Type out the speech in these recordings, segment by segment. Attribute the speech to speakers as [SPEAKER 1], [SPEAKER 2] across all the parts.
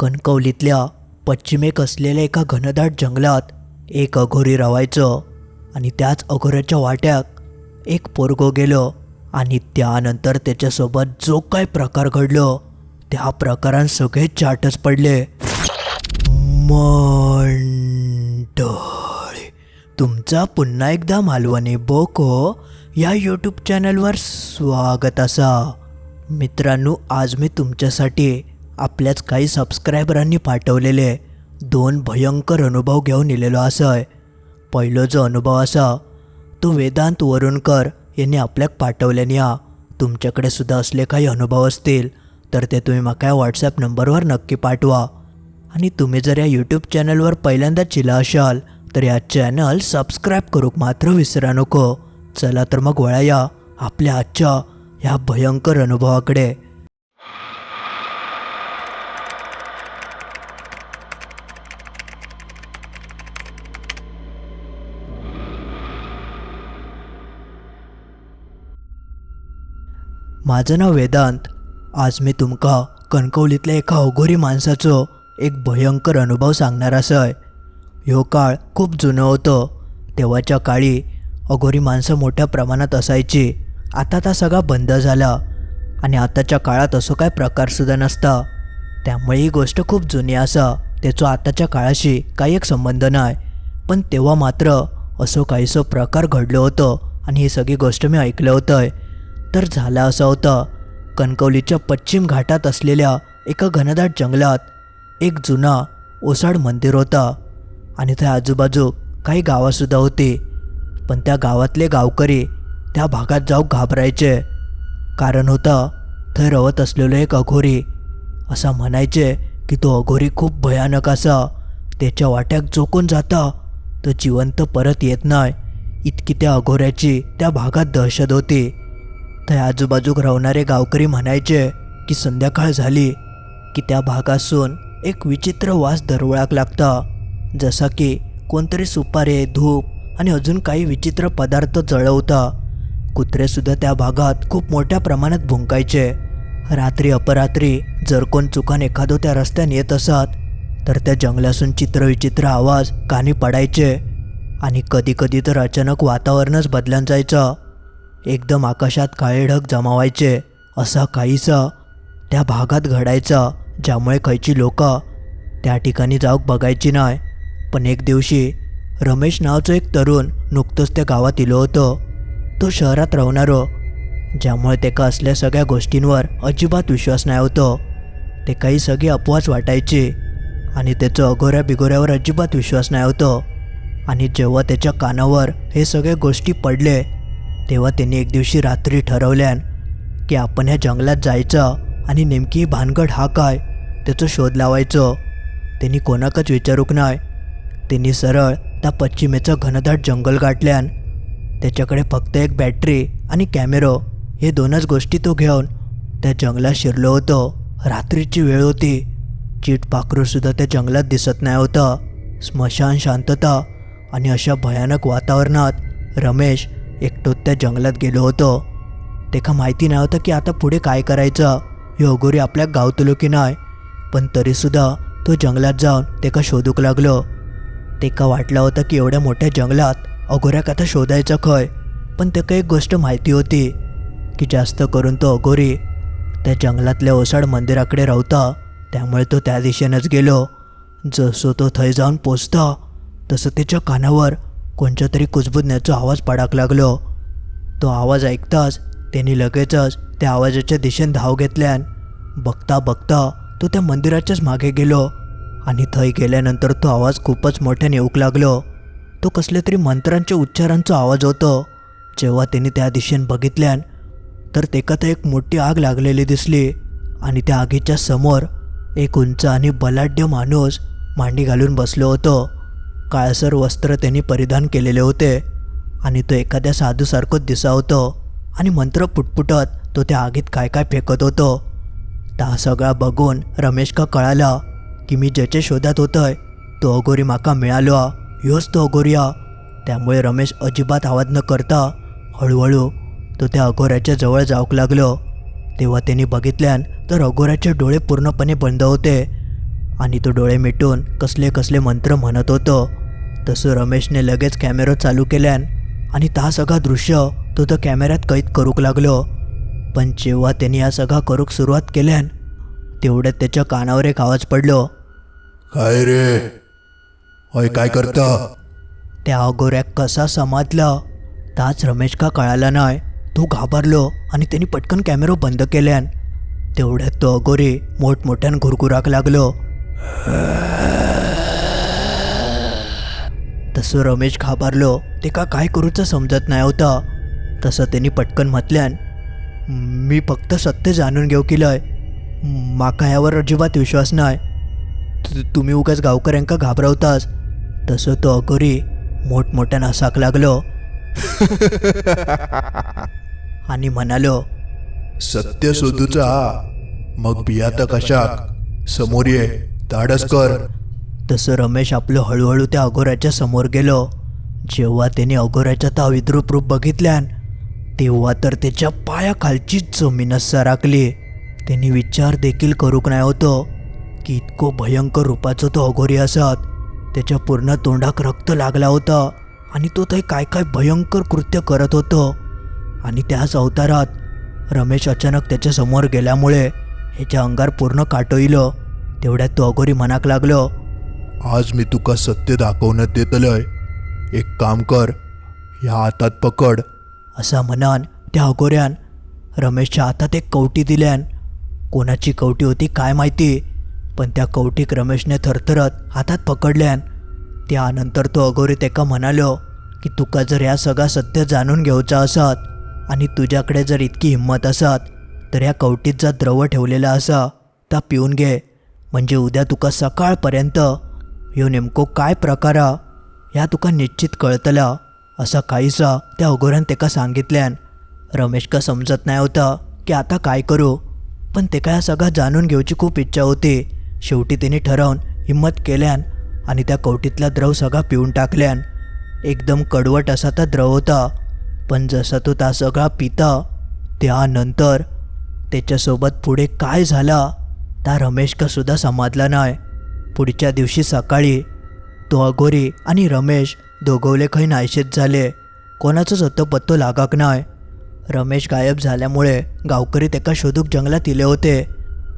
[SPEAKER 1] कणकवलीतल्या पश्चिमेक असलेल्या एका घनदाट जंगलात एक अघोरी रवायचं आणि त्याच अघोऱ्याच्या वाट्यात एक पोरगो गेलो आणि त्यानंतर त्याच्यासोबत जो काय प्रकार घडलो त्या प्रकारात सगळे चाटच पडले. मंडळ तुमचा पुन्हा एकदा मालवणी बोको या यूट्यूब चॅनलवर स्वागत असा. मित्रांनो आज मी तुमच्यासाठी आपल्याच काही सबस्क्रायबरांनी पाठवलेले दोन भयंकर अनुभव घेऊन इलेलो असय. पहिलो जो अनुभव असा तो वेदांत वरुणकर यांनी आपल्याक पाठवल्याने या. तुमच्याकडे सुद्धा असले काही अनुभव असतील तर ते तुम्ही म्हाका व्हॉट्सॲप नंबरवर नक्की पाठवा. आणि तुम्ही जर या यूट्यूब चॅनलवर पहिल्यांदा चिला असाल तर या चॅनल सबस्क्राईब करूक मात्र विसरा नको. चला तर मग वळा या. आपल्या आजच्या ह्या भयंकर अनुभवाकडे. माझं नाव वेदांत. आज मी तुमका कणकवलीतल्या एका अघोरी माणसाचो एक भयंकर अनुभव सांगणार असय ह्यो काळ खूप जुनं होतं. तेव्हाच्या काळी अघोरी माणसं मोठ्या प्रमाणात असायची. आता ता सगळा बंद झाला. आणि आताच्या काळात असो काय प्रकारसुद्धा नसता. त्यामुळे ही गोष्ट खूप जुनी असा. त्याचो आताच्या काळाशी काही एक संबंध नाही. पण तेव्हा मात्र असो काहीसो प्रकार घडलं होतं. आणि ही सगळी गोष्ट मी ऐकलं होतं तर झालं असं होतं. कणकवलीच्या पश्चिम घाटात असलेल्या एका घनदाट जंगलात एक जुना ओसाड मंदिर होता. आणि त्या आजूबाजू काही गावासुद्धा होती. पण त्या गावातले गावकरी त्या भागात जाऊ घाबरायचे. कारण होतं थंय रवत असलेलो एक अघोरी असा म्हणायचे की तो अघोरी खूप भयानक असा. त्याच्या वाट्याक चोकून जाता. तो जिवंत परत येत नाही. इतकी त्या अघोऱ्याची त्या भागात दहशत होती. त्या आजूबाजूक राहणारे गावकरी म्हणायचे की संध्याकाळ झाली की त्या भागासून एक विचित्र वास दरवळाक लागता. जसा की कोणतरी सुपारे धूप आणि अजून काही विचित्र पदार्थ जळवता. कुत्रेसुद्धा त्या भागात खूप मोठ्या प्रमाणात भुंकायचे. रात्री अपरात्री जर कोण चुकान एखादो त्या रस्त्याने येत असत तर त्या जंगलासून चित्रविचित्र आवाज कानी पडायचे. आणि कधीकधी तर अचानक वातावरणच बदलून जायचं. एकदम आकाशात काळे ढग जमावायचे. असा काहीसा त्या भागात घडायचा ज्यामुळे खयची लोकं त्या ठिकाणी जाऊक बघायची नाही पण एक दिवशी रमेश नावाचं एक तरुण नुकतंच त्या गावात इलो होतं. तो शहरात राहणारो ज्यामुळे तेका असल्या सगळ्या गोष्टींवर अजिबात विश्वास नाही होतो. ते काही सगळी अपवास वाटायची आणि त्याचं अघोऱ्या बिगोऱ्यावर अजिबात विश्वास नाही होतो. आणि जेव्हा त्याच्या कानावर हे सगळे गोष्टी पडले तेव्हा त्यांनी एक दिवशी रात्री ठरवल्यान की आपण ह्या जंगलात जायचं आणि नेमकी भानगड हा काय त्याचं शोध लावायचं. त्यांनी कोणाकच विचारूक नाही त्यांनी सरळ त्या पश्चिमेचं घनदाट जंगल गाठल्यान त्याच्याकडे फक्त एक बॅटरी आणि कॅमेरो हे दोनच गोष्टी तो घेऊन त्या जंगलात शिरलो होतो. रात्रीची वेळ होती. चीट पाखरूसुद्धा त्या जंगलात दिसत नाही होतं. स्मशान शांतता आणि अशा भयानक वातावरणात रमेश एकटोत त्या जंगलात गेलो होतो. तेका माहिती नाही होतं की आता पुढे काय करायचं. हे अगोरी आपल्या गावतलो की नाही पण तरीसुद्धा तो जंगलात जाऊन तेका शोधूक लागलो. तेका वाटलं होतं की एवढ्या मोठ्या जंगलात अघोऱ्याक आता शोधायचं खय पण तेका एक गोष्ट माहिती होती की जास्त करून तो अघोरी त्या जंगलातल्या ओसाड मंदिराकडे राहता त्यामुळे तो त्या दिशेनंच गेलो. जसं तो थंय जाऊन पोचता तसं त्याच्या कानावर कोणच्या तरी कुजबुजण्याचा आवाज पडाक लागलो. तो आवाज ऐकताच त्यांनी लगेचच त्या आवाजाच्या दिशेने धाव घेतल्यान बघता बघता तो त्या मंदिराच्याच मागे गेलो आणि थंय गेल्यानंतर तो आवाज खूपच मोठ्याने येऊक लागलो. तो कसल्या तरी मंत्रांच्या उच्चारांचा आवाज होतो. जेव्हा त्यांनी त्या दिशेने बघितल्यान तर तेका तर एक मोठी आग लागलेली दिसली आणि त्या आगीच्या समोर एक उंच आणि बलाढ्य माणूस मांडी घालून बसलो होतो. काळसर वस्त्र त्यांनी परिधान केलेले होते आणि तो एखाद्या साधूसारखं दिसा होतो आणि मंत्र पुटपुटत तो त्या आगीत काय काय फेकत होतो. ता सगळा बघून रमेश का कळाला की मी ज्याच्या शोधात होतोय तो अघोरी माका मिळालो. ह्योच तो अगोरिया त्यामुळे रमेश अजिबात आवाज न करता हळूहळू तो त्या अघोऱ्याच्या जवळ जाऊक लागलो. तेव्हा त्यांनी बघितल्यान तर अघोऱ्याचे डोळे पूर्णपणे बंद होते. आणि तो डोळे मिटून कसले कसले मंत्र म्हणत होतो. तसं रमेशने लगेच कॅमेरा चालू केल्यान आणि ता सगळा दृश्य तो तर कॅमेऱ्यात कैद करूक लागलो. पण जेव्हा त्यांनी हा सगळा करूक सुरुवात केल्यान तेवढ्यात त्याच्या कानावर एक आवाज पडलो.
[SPEAKER 2] काय रे? होय काय करता?
[SPEAKER 1] त्या अगोऱ्याक कसा समाजला ताच रमेश का कळाला नाही तो घाबरलो आणि त्यांनी पटकन कॅमेरा बंद केल्यान तेवढ्यात तो अगोरी मोठमोठ्यान घुरघुराक लागलो. तसं रमेश घाबरलो. ते का काय करूचं समजत नाही होता. तसं त्यांनी पटकन म्हटल्यान मी फक्त सत्य जाणून घेऊ केलंय माका यावर अजिबात विश्वास नाही. तुम्ही उगाच गावकऱ्यांका घाबरवतास. तसं तो अगोरी मोठमोठ्यानं हसाक लागलो. आणि म्हणालो
[SPEAKER 2] सत्य शोधूचा मग बियात कशाक? समोर ये. धाडस कर
[SPEAKER 1] तसं रमेश आपलं हळूहळू त्या अघोऱ्याच्या समोर गेलो. जेव्हा त्याने अघोऱ्याच्या त्या विद्रूप रूप बघितल्यान तेव्हा तर त्याच्या पायाखालचीच जमीनच सराकली त्यांनी विचार देखील करूक नाही होतो की इतको भयंकर रूपाचं तो अघोरी असत. त्याच्या पूर्ण तोंडाक रक्त लागला होता आणि तो ते काय काय भयंकर कृत्य करत होतं. आणि त्याच अवतारात रमेश अचानक त्याच्यासमोर गेल्यामुळे ह्याच्या अंगार पूर्ण काटोईलं. तेवढ्यात तो अघोरी मनाक लागलो.
[SPEAKER 2] आज मी तुका सत्य दाखवण्यात देतलय. एक काम कर ह्या हातात पकड.
[SPEAKER 1] असा म्हणान त्या अघोऱ्यान रमेशच्या हातात एक कवटी दिल्यान. कोणाची कवटी होती काय माहिती पण त्या कवटीक रमेशने थरथरत हातात पकडल्यान. त्यानंतर तो अघोरी तेका म्हणालो की तुका जर ह्या सगळा सत्य जाणून घेवचा असत आणि तुझ्याकडे जर इतकी हिंमत असत तर ह्या कवटीत जर द्रव ठेवलेला असा ता पिऊन घे. म्हणजे उद्या तुका सकाळपर्यंत ह्यो नेमको काय प्रकार ह्या तुका निश्चित कळतला असा काहीसा त्या अगोरान तेका सांगितल्यान रमेश का समजत नाही होता की आता काय करू. पण ते काय सगळं जाणून घेऊची खूप इच्छा होती. शेवटी तिने ठरवून हिंमत केल्यान आणि त्या कवटीतला द्रव सगळा पिऊन टाकल्यान एकदम कडवट असा तो द्रव होता. पण जसा तो त्या सगळा पिता त्यानंतर त्याच्यासोबत पुढे काय झाला? त्या रमेश का सुद्धा समजला नाही पुढच्या दिवशी सकाळी तो अघोरी आणि रमेश दोघवले खै नायशेत झाले. कोणाचंच होतं पत्तो लागाक नाही रमेश गायब झाल्यामुळे गावकरी त्याका शोधूक जंगलात इले होते.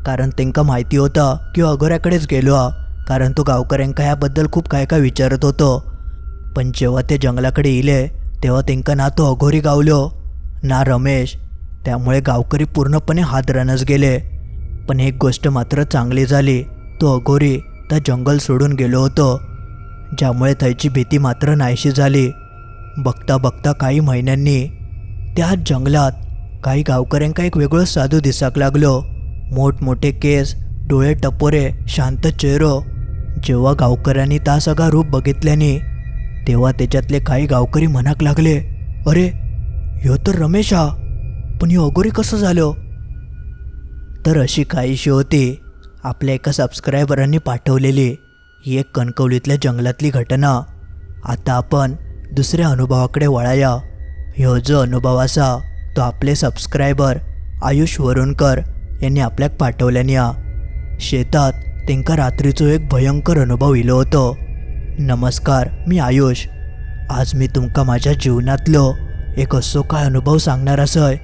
[SPEAKER 1] कारण त्यांका माहिती होता की अगोऱ्याकडेच अघोऱ्याकडेच गेलो हा. कारण तो गावकऱ्यांका ह्याबद्दल खूप काय काय विचारत होतो. पण जेव्हा ते जंगलाकडे इले तेव्हा त्यांका ना तो अघोरी गावलो ना रमेश. त्यामुळे गावकरी पूर्णपणे हादरानच गेले. पण एक गोष्ट मात्र चांगली झाली. तो अघोरी त्या जंगल सोडून गेलो होतो. ज्यामुळे थंयची भीती मात्र नाहीशी झाली. बघता बघता काही महिन्यांनी त्याच जंगलात काही गावकऱ्यांका एक वेगळं साधू दिसाक लागलो. मोठमोठे केस डोळे टपोरे शांत चेहरो. जेव्हा गावकऱ्यांनी ता सगळा रूप बघितल्याने तेव्हा त्याच्यातले काही गावकरी म्हणाक लागले. अरे ह्यो तर रमेश हा पण ह्यो अगोरी कसं झालो? तर अशी काहीशी होती? आपल्या एका सबस्क्रायबरांनी पाठवलेली ही एक कणकवलीतल्या जंगलातली घटना. आता आपण दुसऱ्या अनुभवाकडे वळाया. ह्यो जो अनुभव असा तो आपले सबस्क्रायबर आयुष वरुणकर यांनी आपल्याक पाठवल्यानी या शेतात तेंका रात्रीचो एक भयंकर अनुभव इलो होतो. नमस्कार मी आयुष. आज मी तुमका माझ्या जीवनातलो एक असो काय अनुभव सांगणार असय?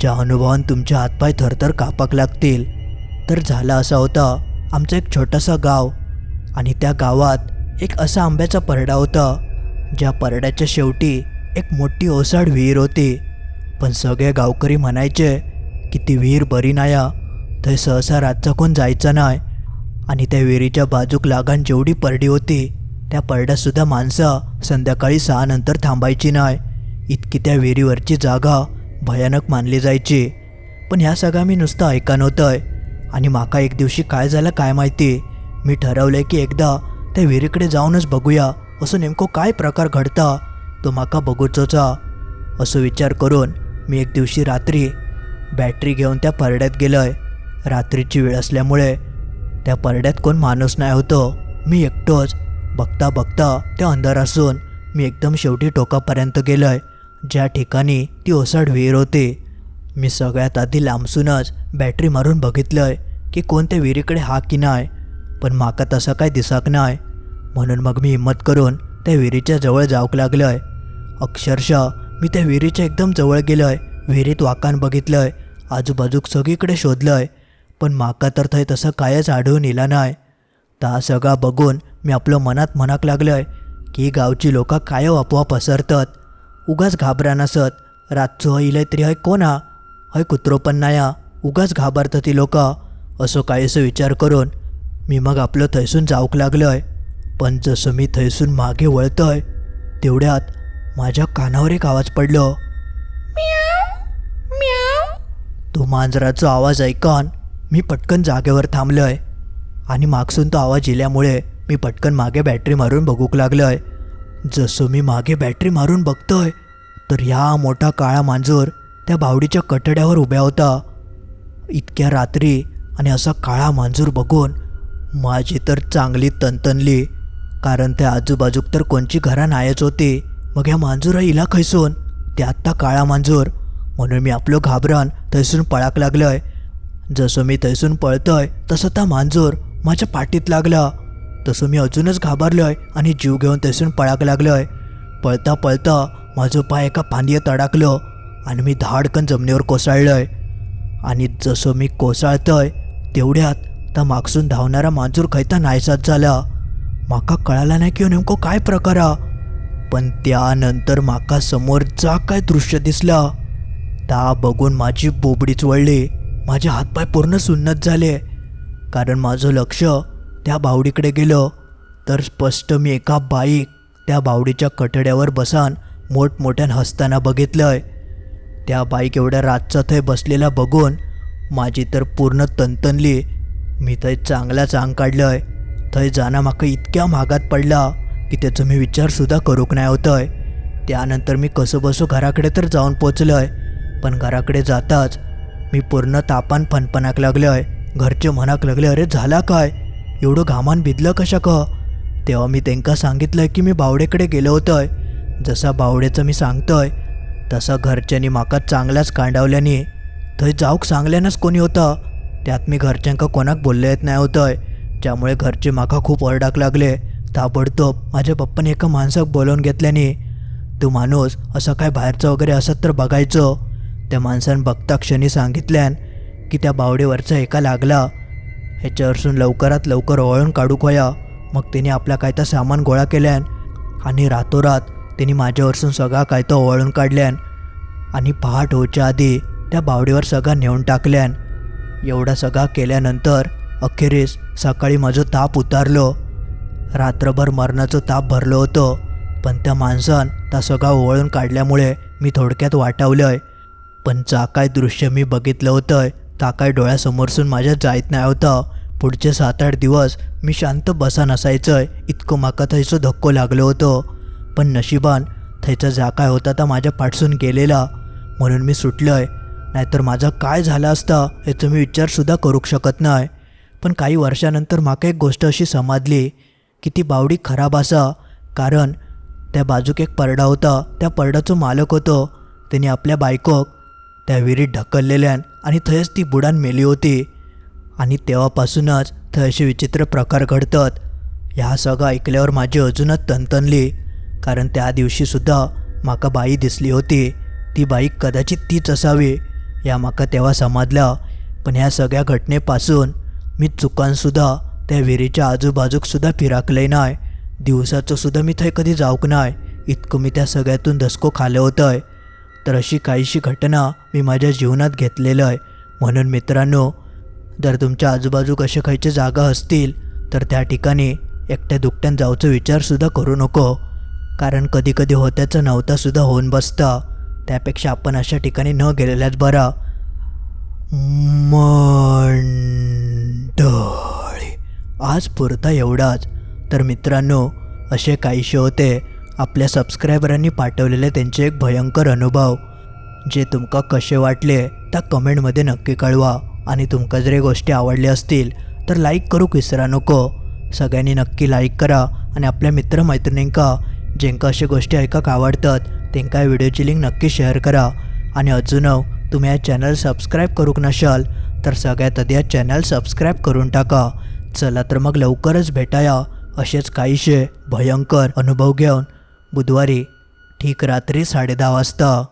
[SPEAKER 1] ज्या अनुभवान तुमचे हातपाय थरथर कापाक लागतील. तर झाला असा होता आमचं एक छोटंसं गाव. आणि त्या गावात एक असा आंब्याचा परडा होता ज्या परड्याच्या शेवटी एक मोठी ओसाड विहीर होती. पण सगळे गावकरी म्हणायचे की ती विहीर बरी नाया थंय सहसा रातचा कोण जायचा नाही आणि त्या विहिरीच्या बाजूक लागान जेवढी परडी होती त्या परड्यासुद्धा माणसं संध्याकाळी सहानंतर थांबायची नाही इतकी त्या विहिरीवरची जागा भयानक मानली जायची. पण ह्या सगळा मी नुसतं ऐका नव्हतंय आणि माका एक दिवशी काय झालं काय माहिती? मी ठरवलंय की एकदा त्या विहिरीकडे जाऊनच बघूया. असं नेमकं काय प्रकार घडता? तो माका बघूचोचा असं विचार करून मी एक दिवशी रात्री बॅटरी घेऊन त्या परड्यात गेलोय. रात्रीची वेळ असल्यामुळे त्या परड्यात कोण माणूस नाही होतो. मी एकटोच. बघता बघता त्या अंधार असून मी एकदम शेवटी टोकापर्यंत गेलोय. ज्या ठिकाणी ती ओसाड विहीर होती. मी सगळ्यात आधी लांबसूनच बॅटरी मारून बघितलंय की कोणत्या विहिरीकडे हा की नाही पण म्हाका तसं काय दिसाक नाय म्हणून मग मी हिंमत करून त्या विहिरीच्या जवळ जावक लागलंय. अक्षरशः मी त्या विहिरीच्या एकदम जवळ गेलोय विहिरीत वाकान बघितलंय आजूबाजूक सगळीकडे शोधलंय पण म्हाका तर थंय तसं कायच आढळून येला नाय ता सगळा बघून मी आपलं मनात म्हणाक लागलोय की गावची लोक काय आपोआप पसरतात उगाच घाबरा नसत रातचो हय इलय तरी हय कोणा? हय कुत्रो पण नाया. उगाच घाबरता ती लोकां. असो काहीसो विचार करून मी मग आपलं थंयसून जाऊक लागलोय. पण जसं मी थंयसून मागे वळतोय तेवढ्यात माझ्या कानावर एक आवाज पडलो. तो मांजराचा आवाज ऐकून मी पटकन जागेवर थांबलोय. आणि मागसून तो आवाज येल्यामुळे मी पटकन मागे बॅटरी मारून बघूक लागलोय. जसं मी मागे बॅटरी मारून बघतोय तर ह्या मोठा काळा मांजर त्या बावडीच्या कटड्यावर उभ्या होता. इतक्या रात्री आणि असा काळा मांजूर बघून माझी तर चांगली तनतनली कारण त्या आजूबाजूक तर कोणची घरा नायच होती. मग ह्या मांजूरा इला खैसून? ते आत्ता काळा मांजूर. म्हणून मी आपलं घाबरान थंयसून पळाक लागलोय. जसं मी थंयसून पळतोय तसं त्या मांजूर माझ्या पाठीत लागला. तसं मी अजूनच घाबरलो आहे आणि जीव घेऊन तसून पळाक लागलो आहे पळता पळता माझं पाय एका फांदीत अडकलं आणि मी धाडकन जमिनीवर कोसळलो आहे आणि जसं मी कोसळतो आहे तेवढ्यात त्या मागसून धावणारा मांजूर खैता नायसाच झाला. माका कळाला नाही की नेमकं नेमको काय प्रकार पण त्यानंतर माका समोर जा काय दृश्य दिसला. ता बघून माझी बोबडीच वळली. माझे हातपाय पूर्ण सुन्नत झाले. कारण माझं लक्ष त्या बावडीकडे गेलं तर स्पष्ट मी एका बाईक त्या बावडीच्या कठड्यावर बसान मोठमोठ्यानं हसताना बघितलं आहे त्या बाईक एवढ्या रातचा थंय बसलेला बघून माझी तर पूर्ण तनतनली. मी थंय चांगलाच काढलो आहे थंय जाणं माका इतक्या महागात पडला की त्याचं मी विचारसुद्धा करूक नाही होतंय. त्यानंतर मी कसं बसो घराकडे तर जाऊन पोचलोय. पण घराकडे जाताच मी पूर्ण तापान फनफनाक आहे घरचे म्हणाक लागले अरे झाला काय? एवढं घामान भिजलं कशा क? तेव्हा मी त्यांका सांगितलंय की मी बावडेकडे गेलो होतोय. जसा बावडेचं मी सांगतोय तसा घरच्यांनी म्हाका चांगल्याच कांडावल्यानी. थंय जाऊक सांगल्यानच कोणी होतं? त्यात मी घरच्यांका कोणाक बोलले येत नाही होतंय. ज्यामुळे घरचे माका खूप ओरडाक लागले. ताबडतोब माझ्या पप्पाने एका माणसाक बोलावून घेतल्याने तो माणूस असं काय बाहेरचं वगैरे असत तर बघायचं? त्या माणसानं बघता क्षणी सांगितल्यान की त्या बावडेवरचा एका लागला. ह्याच्यावरसून लवकरात लवकर ओळून काढूक होया मग तिने आपला काय तर सामान गोळा केल्यान आणि रातोरात तिने माझ्यावरसून सगळा काय तर ओवाळून काढल्यान आणि पहाट होच्या आधी त्या बावडीवर सगळा नेऊन टाकल्यान. एवढा सगळा केल्यानंतर अखेरीस सकाळी माझं ताप उतारलो. रात्रभर मरणाचं ताप भरलं होतं पण त्या माणसान त्या सगळा ओवळून काढल्यामुळे मी थोडक्यात वाटावलंय. पण जा काय दृश्य मी बघितलं होतं ता काय डोळ्यासमोरसून माझ्या जायत नाही होतं. पुढचे सात आठ दिवस मी शांत बसा नसायचं इतकं माका थंयचो धक्को लागलो होतो. पण नशिबान थंयचा जा काय होता तर माझ्या पाठसून गेलेला. म्हणून मी सुटलोय. नाहीतर माझा काय झालं असता याचं मी विचारसुद्धा करूक शकत नाही पण काही वर्षानंतर म्हाका एक गोष्ट अशी समाजली की ती बावडी खराब असा. कारण त्या बाजूक एक परडा होता. त्या परडाचो मालक होतो. त्याने आपल्या बायकोक त्या विहिरीत ढकललेल्यान आणि थंयच ती बुडान मेली होती. आणि तेव्हापासूनच थंय असे विचित्र प्रकार घडतात. ह्या सगळं ऐकल्यावर माझी अजूनच तनतनली कारण त्या दिवशीसुद्धा माका बाई दिसली होती. ती बाई कदाचित तीच असावी या माका तेव्हा समजलं पण ह्या सगळ्या घटनेपासून मी चुकानसुद्धा त्या विहिरीच्या आजूबाजूकसुद्धा फिराकलंय नाही दिवसाचंसुद्धा मी थंय कधी जाऊक नाही इतकं मी त्या सगळ्यातून धसको खाल्लं होतंय. तर अशी काहीशी घटना मी माझ्या जीवनात घेतलेलं आहे. म्हणून मित्रांनो जर तुमच्या आजूबाजूक असे खायचे जागा असतील तर त्या ठिकाणी एकट्या दुकट्यान जाऊचा विचारसुद्धा करू नको. कारण कधीकधी होत्याचं नव्हतासुद्धा होऊन बसता. त्यापेक्षा आपण अशा ठिकाणी न गेलेल्याच बरा. मंडळी आज पुरता एवढाच. तर मित्रांनो असे काहीसे होते आपल्या सबस्क्रायबरांनी पाठवलेले त्यांचे एक भयंकर अनुभव. जे तुमका कसे वाटले त्या कमेंटमध्ये नक्की कळवा. आणि तुमका जर गोष्टी आवडल्या असतील तर लाईक करूक विसरा नको. सगळ्यांनी नक्की लाईक करा. आणि आपल्या मित्रमैत्रिणींका जेंका अशा गोष्टी ऐकाक आवडतात त्यांका या व्हिडिओची लिंक नक्की शेअर करा. आणि अजून तुम्ही या चॅनल सबस्क्राईब करूक नशाल तर सगळ्यात आधी या चॅनल सबस्क्राईब करून टाका. चला तर मग लवकरच भेटाया. असेच काहीशे भयंकर अनुभव घेऊन. बुधवारी ठीक रात्री साडेदहा वाजता.